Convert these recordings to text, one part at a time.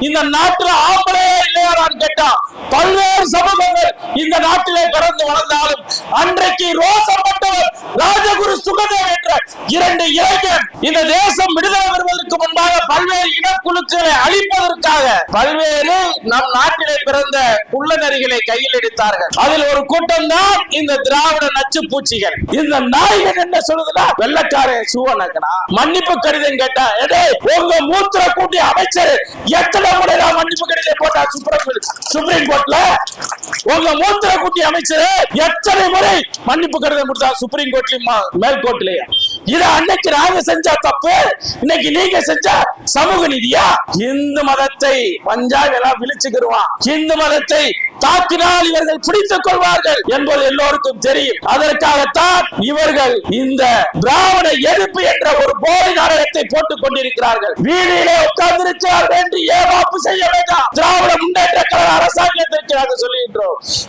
இந்த நாட்டுல ஆம்பளையே இல்லையாரான்னு கேட்டா பல்வேறு சமூகங்கள் இந்த நாட்டிலே பிறந்து வளர்ந்தாலும் அன்றைக்கு ரோசப்பட்டவர் ராஜகுரு சுகதேவ் என்ற இரண்டு இளைஞர் இந்த தேசம் விடுதலை பெறுவதற்கு முன்பாக பல்வேறு இனக்குழுக்களை அழிப்பதற்காக பல்வேறு நம் நாட்டிலே பிறந்த குள்ளநரிகளை கையில் எடுத்தார்கள். அதில் ஒரு கூட்டம் தான் இந்த திராவிட நச்சு பூச்சிகள். இந்த நாய்கள் என்ன சொல்லுதுன்னா வெள்ளக்கார சூவனக்கனா மன்னிப்பு கடிதம் கேட்டா எடே உங்க மூத்திர கூட்டி அமைச்சர் எத்தனை முறை மன்னிப்பு கடிதம் போட்டா சுப்ரீம் சுப்ரீம் கோர்ட்ல உங்க மூத்திர குட்டி அமைச்சர் எத்தனை முறை மன்னிப்பு கடிதம் கொடுத்தா சுப்ரீம் கோர்ட்லயும் மேல் கோர்ட்லயும் இது அன்னைக்கு நாங்க செஞ்ச தப்பு இன்னைக்கு நீங்க செஞ்ச சமூக நீதியா? இந்து மதத்தை பஞ்சாப் எல்லாம் விழிச்சுக்கிடுவான் இந்து மதத்தை தாக்கினால் இவர்கள் பிடித்துக் கொள்வார்கள் என்பது எல்லோருக்கும் தெரியும். அதற்காகத்தான் இவர்கள் இந்த திராவிட எதிர்ப்பு என்ற ஒரு போலி நாடகத்தை போட்டுக் கொண்டிருக்கிறார்கள். வீதியிலே உட்கார்ந்திருக்கிறார்கள் என்று ஏமாப்பு செய்ய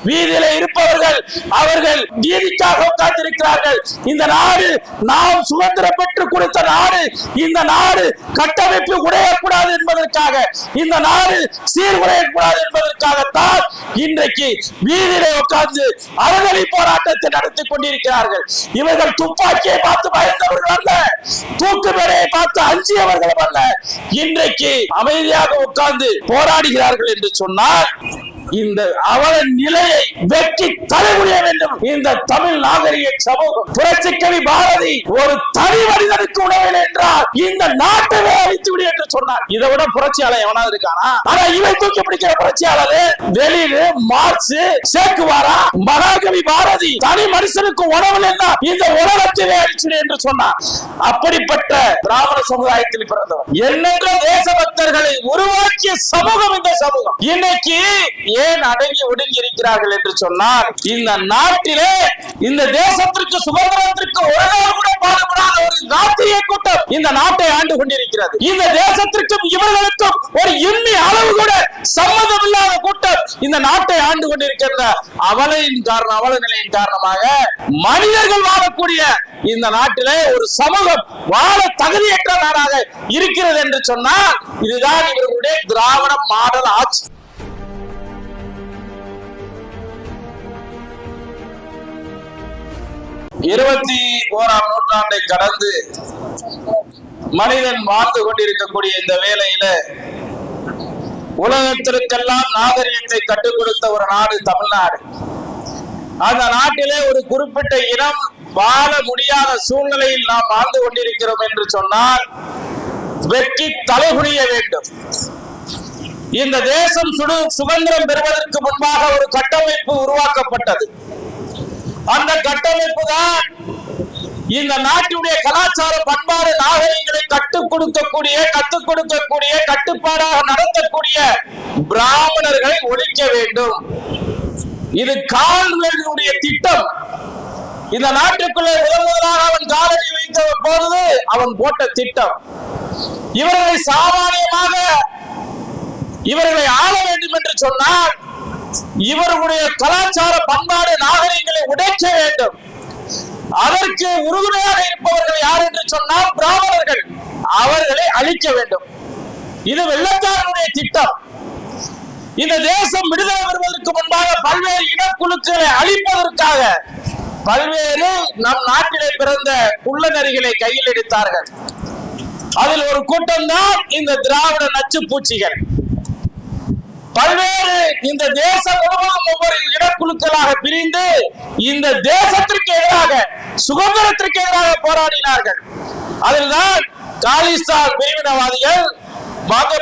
வீதியில இருப்பவர்கள் அவர்கள் நீதிக்காக உட்கார்ந்திருக்கிறார்கள் இந்த நாடு நாம் சுதந்திரம் பெற்று கொடுத்த நாடு. இந்த நாடு கட்டமைப்பு உடையக்கூடாது என்பதற்காக இந்த நாடு சீர்குலையக்கூடாது என்பதற்காகத்தான் இன்றைக்கு வீதியிலே உட்கார்ந்து அறவழி போராட்டத்தை நடத்தி கொண்டிருக்கிறார்கள். இவர்கள் துப்பாக்கியை பார்த்து பயந்தவர்கள் அல்ல தூக்கு மேடையை பார்த்து அஞ்சியவர்களும் அல்ல. இன்றைக்கு அமைதியாக உட்கார்ந்து போராடுகிறார்கள் என்று சொன்னால் இந்த அவல நிலையை வெற்றி தலைமுடிய வேண்டும். இந்த தமிழ் நாகரிக சமூகம் புரட்சிக்கவி பாரதி ஒரு தனி மனிதனுக்கு உணவில் என்றால் இந்த நாட்டவே அழித்து விடு என்று சொன்னார். இதை விட புரட்சியாளர் எவனாவது இருக்கானா? ஆனா இவை தூக்கி பிடிக்கிற புரட்சியாளர் டெல்லியில மார்க்ஸ் சேக்குவாரா மகாகவி பாரதி தனி மனுஷனுக்கு உணவில் என்றால் இந்த உலகத்திலே அழிச்சிடு என்று சொன்னார். அப்படிப்பட்ட பிராமண சமுதாயத்தில் பிறந்தவர். எண்ணற்ற தேசபக்தர்களை உருவாக்கிய சமூகம் இந்த சமூகம்? இன்னைக்கு ஏன் அடங்கி ஒடுங்கி இருக்கிறார்கள் என்று சொன்னால் இந்த நாட்டிலே இந்த தேசத்திற்கு சுதந்திரத்திற்கு ஒரு நாள் கூட பாடுபடாத ஒரு நாட்டிய கூட்டம் இந்த நாட்டை ஆண்டு கொண்டிருக்கிறது. இந்த தேசத்திற்கும் இவர்களுக்கும் ஒரு இன்னி அளவு கூட சம்மதம் இல்லாத கூட்டம் இந்த நாட்டை ஆண்டு கொண்டிருக்கின்ற அவலையின் காரணம் அவல நிலையின் காரணமாக மனிதர்கள் வாழக்கூடிய இந்த நாட்டிலே ஒரு சமூகம் வாழ தகுதியற்ற நாடாக இருக்கிறது என்று சொன்னால் இதுதான் இவர்களுடைய திராவிட மாடல் ஆட்சி. இருபத்தி ஓராம் நூற்றாண்டை கடந்து மனிதன் வாழ்ந்து கொண்டிருக்கக்கூடிய இந்த வேலையில உலகத்திற்கெல்லாம் நாகரிகத்தை கற்றுக் கொடுத்த ஒரு நாடு தமிழ்நாடு. அந்த நாட்டிலே ஒரு குறிப்பிட்ட இனம் வாழ முடியாத சூழ்நிலையில் நாம் வாழ்ந்து கொண்டிருக்கிறோம் என்று சொன்னால் வெற்றி தலைகுனிய வேண்டும். இந்த தேசம் சுடு சுதந்திரம் பெறுவதற்கு முன்பாக ஒரு கட்டமைப்பு உருவாக்கப்பட்டது. அந்த கட்டமைப்பு தான் இந்த நாட்டினுடைய கலாச்சார பண்பாடு நாகரிகங்களை கற்றுக் கொடுக்கக்கூடிய கற்றுக் கொடுக்கக்கூடிய கட்டுப்பாடாக நடத்தக்கூடிய பிராமணர்களை ஒழிக்க வேண்டும். இது கால்களுடைய திட்டம். இந்த நாட்டுக்குள்ளே முதல் முதலாக அவன் காலடி வைத்த போது அவன் போட்ட திட்டம். இவர்களை சாமானியமாக இவர்களை ஆள வேண்டும் என்று சொன்னால் இவர்களுடைய கலாச்சார பண்பாடு நாகரிகங்களை உடைக்க வேண்டும். அதற்கு உறுதுணையாக இருப்பவர்கள் யார் என்று சொன்னால் பிராமணர்கள். அவர்களை அழிக்க வேண்டும். இது வெள்ளக்காரனுடைய திட்டம். இந்த தேசம் விடுதலை பெறுவதற்கு முன்பாக பல்வேறு இனக்குழுக்களை அழிப்பதற்காக பல்வேறு நம் நாட்டிலே பிறந்த குள்ளநரிகளை கையில் எடுத்தார்கள். அதில் ஒரு கூட்டம் தான் இந்த திராவிட நச்சு பூச்சிகள் பல்வேறு இந்த தேசம் முழுவதும் ஒவ்வொரு இனக்குழுக்களாக பிரிந்து இந்த தேசத்திற்கு எதிராக சுதந்திரத்திற்கு எதிராக போராடினார்கள். அதில்தான் காலிஸ்தான் பிரிவினவாதிகள்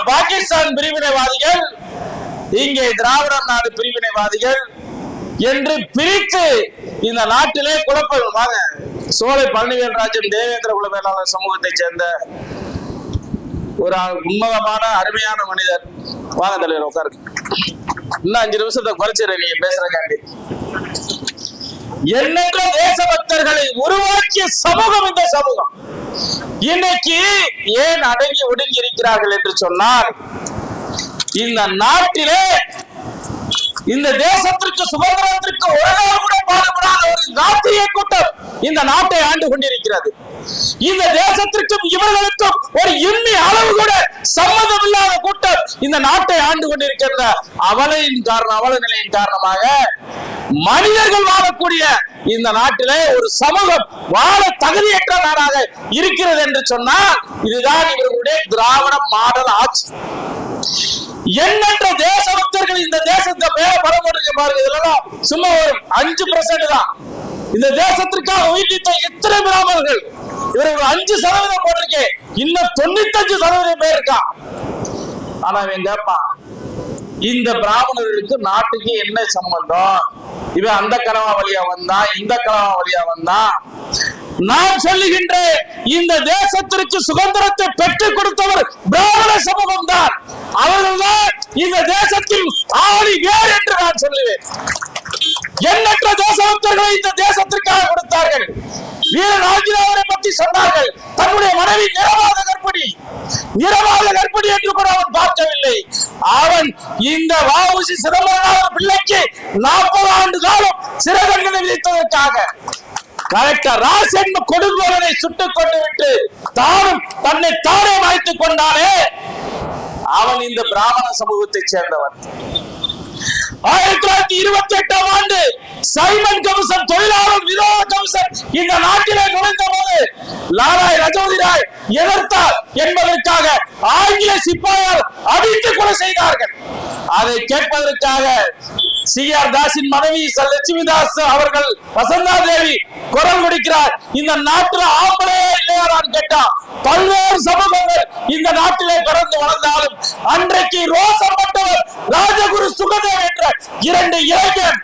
பாகிஸ்தான் பிரிவினைவாதிகள் இங்கே திராவிட நாடு பிரிவினைவாதிகள் என்று பிரித்து இந்த நாட்டிலே குழப்பம். வாங்க சோலை பழனிவேல் ராஜன் தேவேந்திர குல வேளாளர் சமூகத்தைச் சேர்ந்த ஒரு உன்னதமான அருமையான மனிதர். வாங்க தலைவர் உட்காரு இன்னும் அஞ்சு நிமிஷத்தை குறைச்சிரு நீங்க பேசுறக்காண்டி எண்ணற்ற தேசபக்தர்களை உருவாக்கிய சமூகம் இந்த சமூகம். இன்னைக்கு ஏன் அடங்கி ஒடுங்கி இருக்கிறார்கள் என்று சொன்னால் இந்த நாட்டிலே இந்த தேசத்திற்கு சுதந்திரத்திற்கு ஒரு நாள் கூட பாடுபடாத ஒரு நாத்திய கூட்டம் இந்த நாட்டை ஆண்டு கொண்டிருக்கிறது. இந்த தேசத்திற்கும் இவர்களுக்கும் ஒரு இம்மி அளவு கூட சம்மதம் இல்லாத கூட்டம் இந்த நாட்டை ஆண்டு கொண்டிருக்கின்ற அவலையின் காரணம் அவல நிலையின் காரணமாக மனிதர்கள் வாழக்கூடிய இந்த நாட்டிலே ஒரு சமூகம் வாழ தகுதியற்ற நாடாக இருக்கிறது என்று சொன்னால் இதுதான் இவர்களுடைய திராவிட மாடல் ஆட்சி. எண்ணற்ற தேச பக்தர்கள் இந்த தேசத்தை மேல படம் பாருங்க. இதெல்லாம் சும்மா ஒரு அஞ்சு பர்சன்ட் தான். இந்த தேசத்திற்காக உயிர்த்த எத்தனை பிராமணர்கள்? இவர் ஒரு அஞ்சு சதவீதம் போட்டிருக்கேன் இன்னும் தொண்ணூத்தஞ்சு சதவீதம் பேர் இருக்கா? ஆனா அவன் கேட்பான் இந்த பிராமணர்களுக்கு நாட்டுக்கு என்ன சம்பந்தம்? இவன் அந்த கனவா வழியா வந்தான் இந்த கனவா வழியா வந்தான். நான் சொல்லுகின்றேன் இந்த தேசத்திற்கு சுதந்திரத்தை பெற்றுக் கொடுத்தவர் பிராமண சமூகம் தான். அவர்கள்தான் இந்த தேசத்தில் ஆளி வேர் என்று நான் சொல்லுவேன். எண்ணற்ற தேசபக்தர்களை இந்த தேசத்திற்காக கொடுத்தார்கள். வீரன் ஆஞ்சினாவரை பற்றி சொன்னார்கள். தன்னுடைய மனைவி நிறவாத கர்ப்பிணி. நிறவாத கர்ப்பிணி என்று கூட அவன் பார்க்கவில்லை. அவன் இந்த வாவுசி சிதம்பரநாதர் பிள்ளைக்கு நாற்பது ஆண்டு காலம் சிறை தண்டனை விதித்ததற்காக. கலெக்டர் ராசன் கொடுங்கோலனை சுட்டுக் கொண்டு விட்டு தானும் தன்னை தானே மாய்த்துக் கொண்டானே அவன் இந்த பிராமண சமூகத்தைச் சேர்ந்தவன். ஆயிரத்தி தொள்ளாயிரத்தி இருபத்தி எட்டாம் ஆண்டு சைமன் கமிஷன் தொழிலாளர் விரோத கமிஷன் இந்த நாட்டிலே நுழைந்த போது லாலாய் ரஜோதி ராய் எதிர்த்தார் என்பதற்காக ஆங்கில சிப்பாயால் அடித்து கொலை செய்தார்கள். அதை கேட்பதற்காக சி ஆர் தாஸின் மனைவி ச- லட்சுமி தாஸ் அவர்கள் வசந்தா தேவி குரல் கொடுக்கிறார். இந்த நாட்டுல ஆம்பளையே இல்லையாரான்னு கேட்டா? பல்வேறு சமூகங்கள் இந்த நாட்டிலே பிறந்து வளர்ந்தாலும் அன்றைக்கு ரோசப்பட்டவர் ராஜகுரு சுகதேவ் என்ற இரண்டு இளைஞர்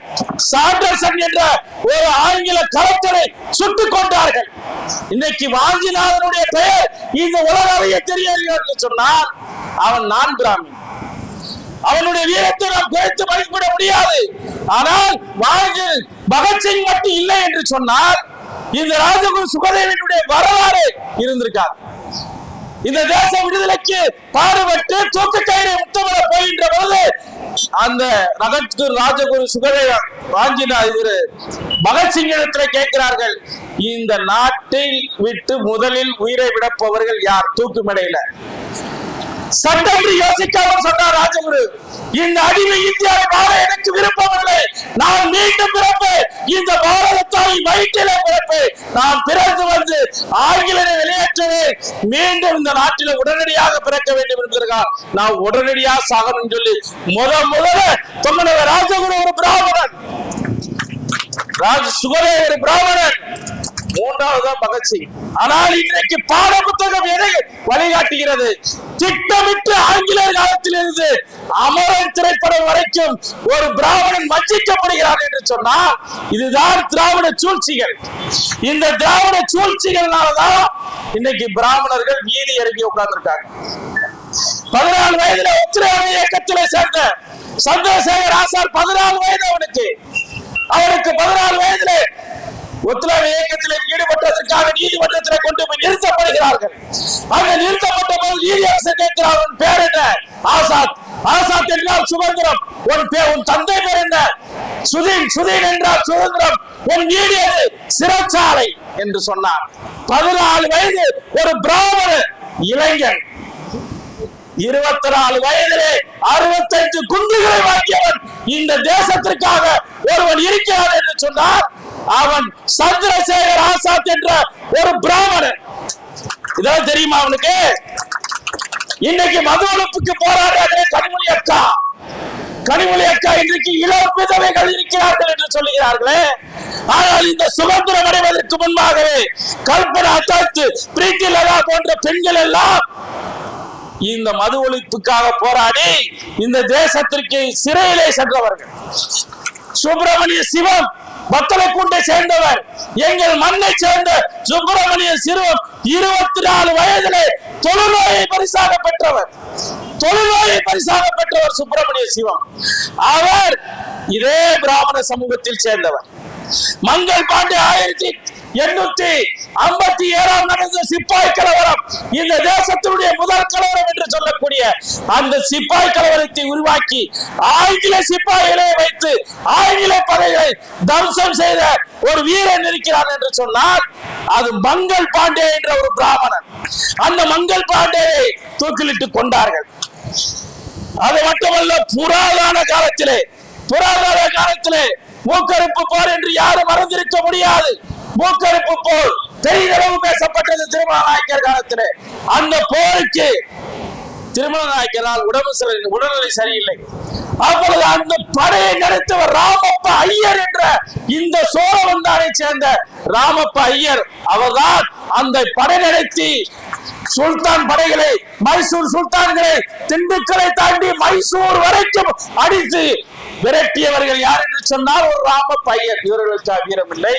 சாண்டர்சன் என்ற ஒரு ஆங்கில கலெக்டரை சுட்டுக் கொண்டார்கள் இன்னைக்கு வாஞ்சிநாதனுடைய பெயர் இந்த உலக அறிய தெரியவில்லை என்று சொன்னால் அவன் நான் பிராமின் அவனுடைய வீரத்தை நாம் குறைத்து மதிப்பிட முடியாது. ஆனால் வாழ்க்கையில் பகத்சிங் மட்டும் இல்லை என்று சொன்னால் இந்த ராஜகுரு சுகதேவனுடைய வரலாறு இருந்திருக்கார் இந்த தேச விடுதலைக்கு பாடுபட்டு தூக்கு கயிறை முத்தமிட போகின்ற பொழுது அந்த ரகத்குரு ராஜகுரு சுகதேவன் ராஞ்சினா இவரு பகத்சிங் இடத்துல கேட்கிறார்கள் இந்த நாட்டை விட்டு முதலில் உயிரை விடப்பவர்கள் யார்? தூக்கு மேடையில. சட்டம் யோசிக்காமல் சொன்னார் ராஜகுரு. இந்த அடிமை இந்தியாவில் வாழ எனக்கு விருப்பமில்லை. நான் மீண்டும் பிறப்பேன். இந்த பாரதத்தாய் வயிற்றிலே பிறப்பேன். நான் பிறந்து வந்து ஆங்கிலரை வெளியேற்றவே மீண்டும் இந்த நாட்டில உடனடியாக பிறக்க வேண்டும் என்கிறார் நான் உடனடியாக சாகணும் சொல்லி முத முதல்ல தமிழக ராஜகுரு ஒரு பிராமணன். ராஜ சுகதேவர் ஒரு பிராமணன். மூன்றாவதுதான் பகத்சிங் ஆனால் இன்றைக்கு பாட புத்தகம் எதை வழிகாட்டுகிறது? திட்டமிட்டு ஆங்கிலேயர் காலத்திலிருந்து அமரன் திரைப்படம் வரைக்கும் ஒரு பிராமணன் வஞ்சிக்கப்படுகிறார் என்று சொன்னால் இதுதான் திராவிட சூழ்ச்சிகள். இந்த திராவிட சூழ்ச்சிகள்னாலதான் இன்னைக்கு பிராமணர்கள் வீதி இறங்கி உட்கார்ந்துருக்காங்க. பதினாலு வயதுல உத்திரவாத இயக்கத்திலே சேர்ந்த சந்திரசேகர் ஆசார் பதினாலு வயது அவனுக்கு. அவனுக்கு பதினாலு வயதுல ஒத்துழைப்பு இயக்கத்தில் ஈடுபட்டதற்காக நீதிமன்றத்தில் கொண்டு போய் நிறுத்தப்படுகிறார்கள். அங்க நிறுத்தப்பட்ட போது நீதியரசர் கேட்கிறார் உன் பேர் என்ன? ஆசாத். ஆசாத் என்றால் சுதந்திரம். உன் பேர் உன் தந்தை பேர் என்ன? சுதீன் சுதீன் என்றால் சுதந்திரம். உன் வீடு சிறைச்சாலை. என்று சொன்னார். பதினாலு வயது ஒரு பிராமண இளைஞன். இருபத்தி நாலு வயதிலே அறுபத்தஞ்சு குண்டுகளை வாங்கியவன் இந்த தேசத்திற்காக ஒருவன் இருக்கிறான் என்று சொன்னார். அவன் சந்திரசேகர் ஆசாத் என்ற ஒரு பிராமணன். இதெல்லாம் தெரியுமா அவனுக்கு? இன்னைக்கு மது ஒழிப்புக்கு போராடுறாரு கனிமொழி அக்கா. கனிமொழி அக்கா இன்றைக்கு இளம் விதவைகள் இருக்கிறார்கள் என்று சொல்லுகிறார்களே. ஆனால் இந்த சுதந்திரம் அடைவதற்கு முன்பாகவே கல்பனா அத்தாத்து பிரீத்தி லதா போன்ற பெண்கள் எல்லாம் இந்த மது ஒழிப்புக்காக போராடி இந்த தேசத்திற்கு சிறையிலே சென்றவர்கள். சுப்பிரமணிய சிவம் பத்தலக்குண்டை சேர்ந்தவர். எங்கள் மண்ணை சேர்ந்த சுப்பிரமணிய சிறுவம் இருபத்தி நாலு வயதிலே தொழுநோயை பரிசாக பெற்றவர். தொழுநோயை பரிசாக பெற்றவர் சுப்பிரமணிய சிவம். அவர் இதே பிராமண சமூகத்தில் சேர்ந்தவர். மங்கள் பாண்டே ஆயிரத்தி எண்ணூத்தி ஐம்பத்தி ஏழாம் நடந்த சிப்பாய் கலவரம். இந்த தேசத்தினுடைய முதல் கலவரம் என்று சொல்லக்கூடிய அந்த சிப்பாய் கலவரத்தை உருவாக்கி ஆங்கில சிப்பாய்களை வைத்து ஆங்கில படைகளை தம்சம் செய்த ஒரு வீரன் இருக்கிறான் என்று சொன்னால் அது மங்கள் பாண்டே என்ற ஒரு பிராமணன். அந்த மங்கள் பாண்டேயை தூக்கிலிட்டு கொண்டார்கள். அது மட்டுமல்ல புராதான காலத்திலே புராதான காலத்திலே மூக்கறுப்பு போர் என்று யாரும் மறந்திருக்க முடியாது. மூக்கறுப்பு போல் பெரிதளவு பேசப்பட்டது திருமண நாயக்கர் காலத்திலே. அந்த போருக்கு திருமண நாயக்கரால் உடம்பு சரி உடல்நிலை சரியில்லை. அப்பொழுது அந்த படையை நடத்தவர் ராமப்ப ஐயர் என்ற இந்த சோழவந்தானை சேர்ந்த ராமப்ப ஐயர். அவர்தான் அந்த படை நடத்தி சுல்தான் படைகளை மைசூர் சுல்தான்களை திண்டுக்கலை தாண்டி மைசூர் வரைக்கும் அடித்து விரட்டியவர்கள் யார் என்று சொன்னால் ஒரு ராம பையன் இவர்களுக்கு வீரமில்லை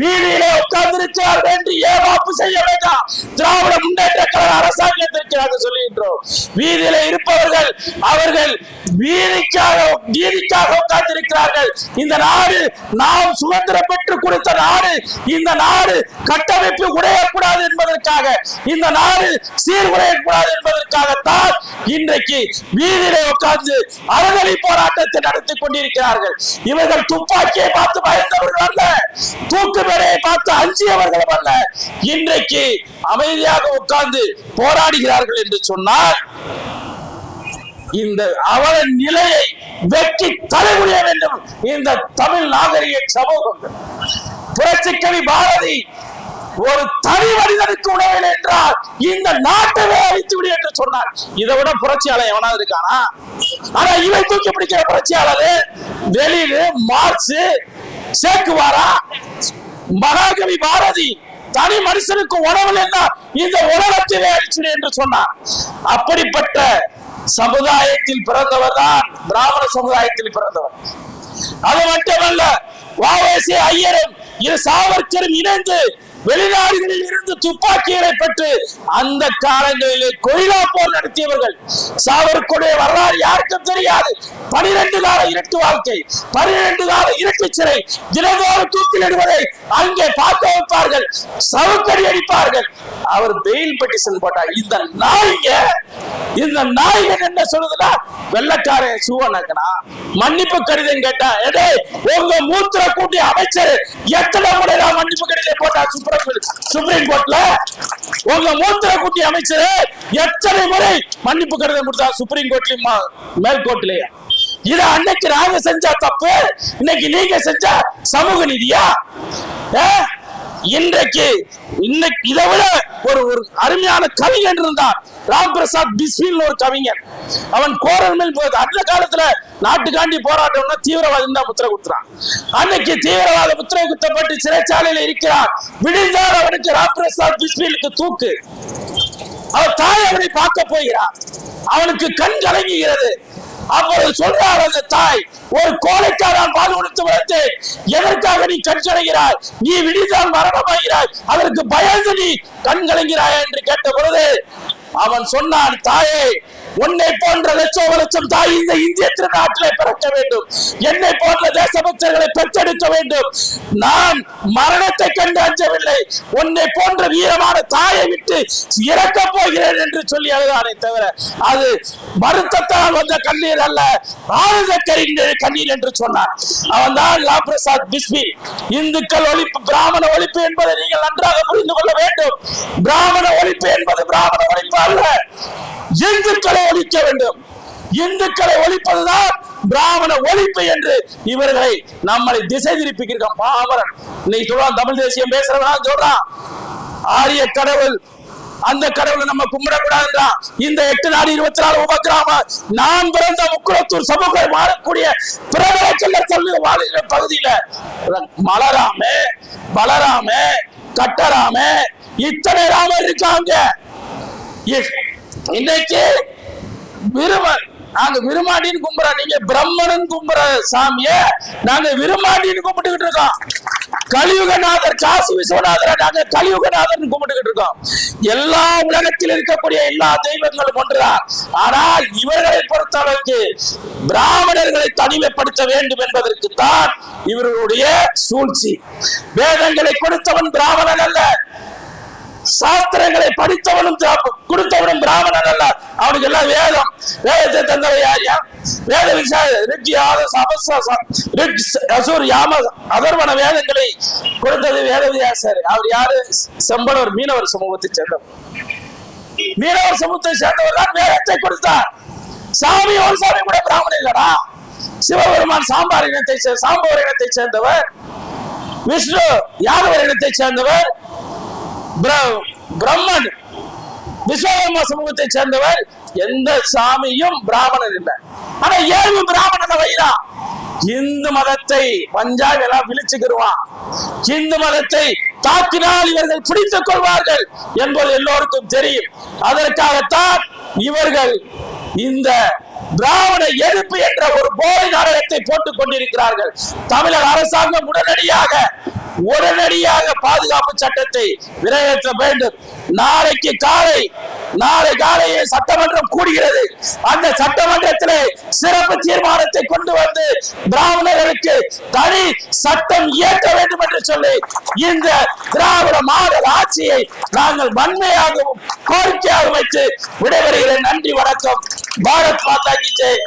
வீதியிலே உட்கார்ந்திருக்கிறார்கள் என்று ஏமாப்பு செய்ய வேண்டாம். திராவிட முன்னேற்ற கழக அரசாங்கத்திற்கு நாங்கள் சொல்லுகின்றோம் வீதியில இருப்பவர்கள் அவர்கள் வீதிக்காக வீதிக்காக உட்கார்ந்திருக்கிறார்கள். இந்த நாடு நாம் சுதந்திரம் பெற்று கொடுத்த நாடு. இந்த நாடு கட்டமைப்பு உடையக்கூடாது என்பதற்காக இந்த நாடு சீர்குலையக்கூடாது என்பதற்காகத்தான் இன்றைக்கு வீதியிலே உட்கார்ந்து அறநிலை போராட்டத்தை நடத்தி கொண்டிருக்கிறார்கள். இவர்கள் துப்பாக்கியை பார்த்து பயந்தவர்கள் அல்ல. தூக்கு மேடையை பார்த்து அஞ்சியவர்களும் அல்ல. இன்றைக்கு அமைதியாக உட்கார்ந்து போராடுகிறார்கள் என்று சொன்னால் இந்த அவல நிலையை வெற்றி தலைமுடிய வேண்டும். இந்த தமிழ் நாகரிக சமூகம் புரட்சிக்கவி பாரதி ஒரு தனி மனிதனுக்கு உணவில்லை என்றால் இந்த நாட்டவே அழித்து விடு என்று சொன்னார். இதை விட புரட்சியாளர் எவனாவது இருக்கானா? ஆனா இவை தூக்கி பிடிக்கிற புரட்சியாளர் வெளியில மார்ச் சேர்க்குவாரா மகாகவி பாரதி தனி மனுஷனுக்கு உணவு இந்த உலகத்திலே அழிச்சிடு என்று சொன்னார். அப்படிப்பட்ட சமுதாயத்தில் பிறந்தவர் தான் பிராமண சமுதாயத்தில் பிறந்தவர். அது மட்டுமல்ல வாவேசி ஐயரும் இரு சாவர்க்கரும் இணைந்து வெளிநாடுகளில் இருந்து துப்பாக்கிகளை பெற்று அந்த காலங்களிலே கொய்லா போர் நடத்தியவர்கள். சாவர்க்குடைய வரலாறு யாருக்கும் தெரியாது. பனிரெண்டு கால இரட்டு வாழ்க்கை பனிரெண்டு கால இரட்டு சிறை தினந்தோறும் தூக்கிலிடுவதை அங்கே பார்க்க வைப்பார்கள் சவுக்கடி அடிப்பார்கள். அவர் பெயில் பெட்டிஷன் போட்டார். இந்த நாய்ங்க இந்த நாய்கள் என்ன சொல்லுதுன்னா வெள்ளக்கார சுவனக்கனா மன்னிப்பு கடிதம் கேட்டா எடே உங்க மூத்திர கூட்டி அமைச்சர் எத்தனை முறை நான் மன்னிப்பு கடிதம் போட்டா சுப்ரீம் கோர்ட்ல உங்க மூத்திர குட்டி அமைச்சர் எத்தனை முறை மன்னிப்பு கடிதம் கொடுத்தா சுப்ரீம் கோர்ட்லயும் மேல் கோர்ட்லயா இத அன்னைக்கு நாங்க செஞ்சா தப்பு இன்னைக்கு நீங்க செஞ்சா சமூக நீதியா? இன்றைக்கு இன்னைக்கு இதை விட ஒரு ஒரு அருமையான கவிஞன் இருந்தான் ராம் பிரசாத் ஒரு கவிஞன். அவன் கோரல் மேல் போகுது அந்த காலத்துல நாட்டுக்காண்டி போராட்டம்னா தீவிரவாதம் தான் முத்திரை குத்துறான். அன்னைக்கு தீவிரவாத முத்திரை குத்தப்பட்டு சிறைச்சாலையில இருக்கிறான். விடிந்தால் அவனுக்கு ராம் பிரசாத் பிஸ்மிலுக்கு தூக்கு. அவன் தாய் அவனை பார்க்க போகிறார் அவனுக்கு கண் கலங்குகிறது. அப்பொழுது சொல்றார் அந்த தாய் ஒரு கோழைக்காரன் பால் கொடுத்து வளர்த்து எதற்காக நீ கண் கலங்கிறாய் நீ விடிந்தால் மரணமாகிறாய். அதற்கு பயந்து நீ கண் கலங்கிறாய் என்று கேட்ட பொழுது அவன் சொன்னான் தாயே உன்னை போன்ற லட்சோப லட்சம் தாய் இந்த இந்திய திருநாட்டிலே பிறக்க வேண்டும். என்னை போன்ற தேசபக்தர்களை பெற்றெடுக்க வேண்டும். நான் மரணத்தை கண்டு அஞ்சவில்லை. உன்னை போன்ற வீரமான தாயை விட்டு இறக்க போகிறேன் என்று சொல்லி அழுதானே தவிர அது வருத்தத்தால் வந்த கண்ணீர் அல்ல ஆனந்த கரீர் கண்ணீர் என்று சொன்னார் அவன் தான் லா பிரசாத் பிஸ்மி. இந்துக்கள் ஒழிப்பு பிராமண ஒழிப்பு என்பதை நீங்கள் நன்றாக புரிந்து கொள்ள வேண்டும். பிராமண ஒழிப்பு என்பது பிராமண ஒழிப்பு அல்ல. இந்துக்களை ஒழிக்க வேண்டும். இந்துக்களை ஒழிப்பதுதான் பிராமண ஒழிப்பு என்று இவர்களை நம்மளை திசை திருப்பிக்கிற பாமரன். இன்னைக்கு சொல்றான் தமிழ் தேசியம் பேசுறவனா சொல்றான். ஆரிய கடவுள் அந்த கடவுளை நம்ம கும்பிடக்கூடாதுன்றான். இந்த எட்டு நாடு இருபத்தி நாலு உபகிராம நான் பிறந்த முக்குளத்தூர் சமூகம் வாழக்கூடிய பிரபல கல்லர் சொல்லு வாழ்கிற பகுதியில மலராம பலராம கட்டராம இத்தனை ராமர் இருக்காங்க. இன்னைக்கு விரும நாங்க விருமாடின்னு கும்புறோம் நீங்க பிரம்மன் கும்புற சாமிய நாங்க விருமாடின்னு கும்பிட்டுக்கிட்டு இருக்கோம். கலியுகநாதர் காசி விஸ்வநாதரை நாங்க கலியுகநாதர் கும்பிட்டுக்கிட்டு இருக்கோம். எல்லா உலகத்தில் இருக்கக்கூடிய எல்லா தெய்வங்களும் ஒன்றுதான். ஆனால் இவர்களை பொறுத்தளவுக்கு பிராமணர்களை தனிமைப்படுத்த வேண்டும் என்பதற்கு தான் இவர்களுடைய சூழ்ச்சி. வேதங்களை கொடுத்தவன் பிராமணன் அல்ல. சாஸ்திரங்களை படித்தவனும் கொடுத்தவனும் பிராமணன் அல்ல. அவனுக்கு எல்லாம் வேதம். வேதத்தை தந்தவை யாரியா வேத விசார யாம அதர்வன வேதங்களை கொடுத்தது வேத வியாசர் அவர் யாரு? செம்பனவர் மீனவர் சமூகத்தை சேர்ந்தவர். மீனவர் சமூகத்தை சேர்ந்தவர் தான் வேதத்தை கொடுத்தார். சாமி ஒரு சாமி கூட பிராமணன் இல்லடா. சிவபெருமான் சாம்பார் இனத்தை சேர்ந்த சாம்பவர் இனத்தை சேர்ந்தவர். விஷ்ணு யாதவர் இனத்தை சேர்ந்தவர். பிரம்மன். விஸ்வகர்மா சமூகத்தை சேர்ந்தவர் எந்த சாமியும் பிராமணன் இல்லை. ஆனா ஏழு பிராமணன் வைரா இந்து மதத்தை பஞ்சாப் எல்லாம் விழிச்சுக்கிடுவான் இந்து மதத்தை தாக்கினால் இவர்கள் பிடித்துக் கொள்வார்கள் என்பது எல்லோருக்கும் தெரியும். அதற்காகத்தான் இவர்கள் இந்த திராவிட எதிர்ப்பு என்ற ஒரு போலி நாடகத்தை போட்டுக் கொண்டிருக்கிறார்கள். தமிழக அரசாங்கம் உடனடியாக உடனடியாக பாதுகாப்பு சட்டத்தை நிறைவேற்ற வேண்டும். நாளைக்கு காலை நாளை காலையே சட்டமன்றம் கூடுகிறது. அந்த சட்டமன்றத்திலே சிறப்பு தீர்மானத்தை கொண்டு வந்து பிராமணர்களுக்கு தனி சட்டம் இயற்ற வேண்டும் என்று சொல்லி இந்த திராவிட மாடல் ஆட்சியை நாங்கள் வன்மையாகவும் கோரிக்கையாகவும் வைத்து விடைபெறுகிறேன். நன்றி வணக்கம். பாரத் மாதா கி ஜெய்.